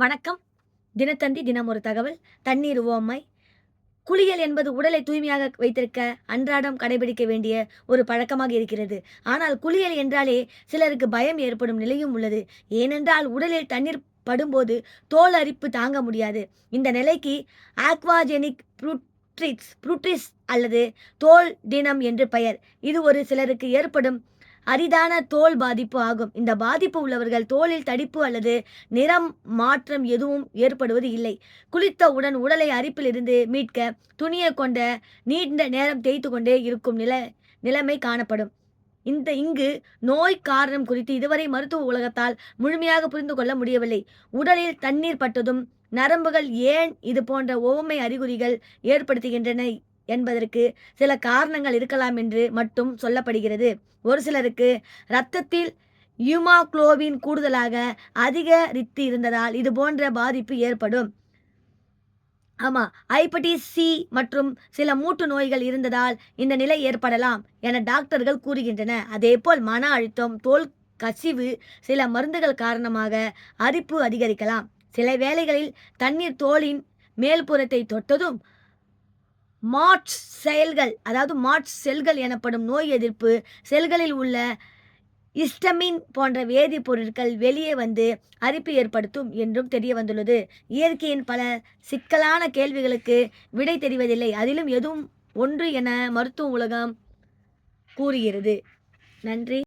வணக்கம். தினத்தந்தி தினம் ஒரு தகவல். தண்ணீர் ஓமை. குளியல் என்பது உடலை தூய்மையாக வைத்திருக்க அன்றாடம் கடைபிடிக்க வேண்டிய ஒரு பழக்கமாக இருக்கிறது. ஆனால் குளியல் என்றாலே சிலருக்கு பயம் ஏற்படும் நிலையும் உள்ளது. ஏனென்றால் உடலில் தண்ணீர் படும்போது தோல் அரிப்பு தாங்க முடியாது. இந்த நிலைக்கு ஆக்வாஜெனிக் ப்ரூட்ரிட்ஸ் ப்ரூட்ரிஸ் அல்லது தோல் தினம் என்று பெயர். இது ஒரு சிலருக்கு ஏற்படும் அரிதான தோல் பாதிப்பு ஆகும். இந்த பாதிப்பு உள்ளவர்கள் தோலில் தடிப்பு அல்லது நிறம் மாற்றம் எதுவும் ஏற்படுவது இல்லை. குளித்தவுடன் உடலை அரிப்பிலிருந்து மீட்க துணியை கொண்ட நீண்ட நேரம் தேய்த்து கொண்டே இருக்கும் நில நிலைமை காணப்படும். இந்த இங்கு நோய் காரணம் குறித்து இதுவரை மருத்துவ உலகத்தால் முழுமையாக புரிந்து கொள்ள முடியவில்லை. உடலில் தண்ணீர் பட்டதும் நரம்புகள் ஏன் இது போன்ற ஓமை அறிகுறிகள் ஏற்படுத்துகின்றன? என்பதற்கு சில காரணங்கள் இருக்கலாம் என்று மட்டும் சொல்லப்படுகிறது. ஒரு சிலருக்கு இரத்தத்தில் யூமாக்ளோபின் கூடுதலாக அதிகரித்து இருந்ததால் இது போன்ற பாதிப்பு ஏற்படும். ஆமாம் ஹைப்பட்டிஸ் சி மற்றும் சில மூட்டு நோய்கள் இருந்ததால் இந்த நிலை ஏற்படலாம் என டாக்டர்கள் கூறுகின்றன. அதேபோல் மன அழுத்தம் தோல் கசிவு சில மருந்துகள் காரணமாக அரிப்பு அதிகரிக்கலாம். சில வேளைகளில் தண்ணீர் தோலின் மேல்புறத்தை தொட்டதும் மாட்ஸ் செயல்கள் அதாவது மாட்ச் செல்கள் எனப்படும் நோய் எதிர்ப்பு செல்களில் உள்ள இஸ்டமின் போன்ற வேதிப்பொருட்கள் வெளியே வந்து அரிப்பு ஏற்படுத்தும் என்றும் தெரிய வந்துள்ளது இயற்கையின் பல சிக்கலான கேள்விகளுக்கு விடை தெரிவதில்லை. அதிலும் எதுவும் ஒன்று என மருத்துவ உலகம் கூறுகிறது. நன்றி.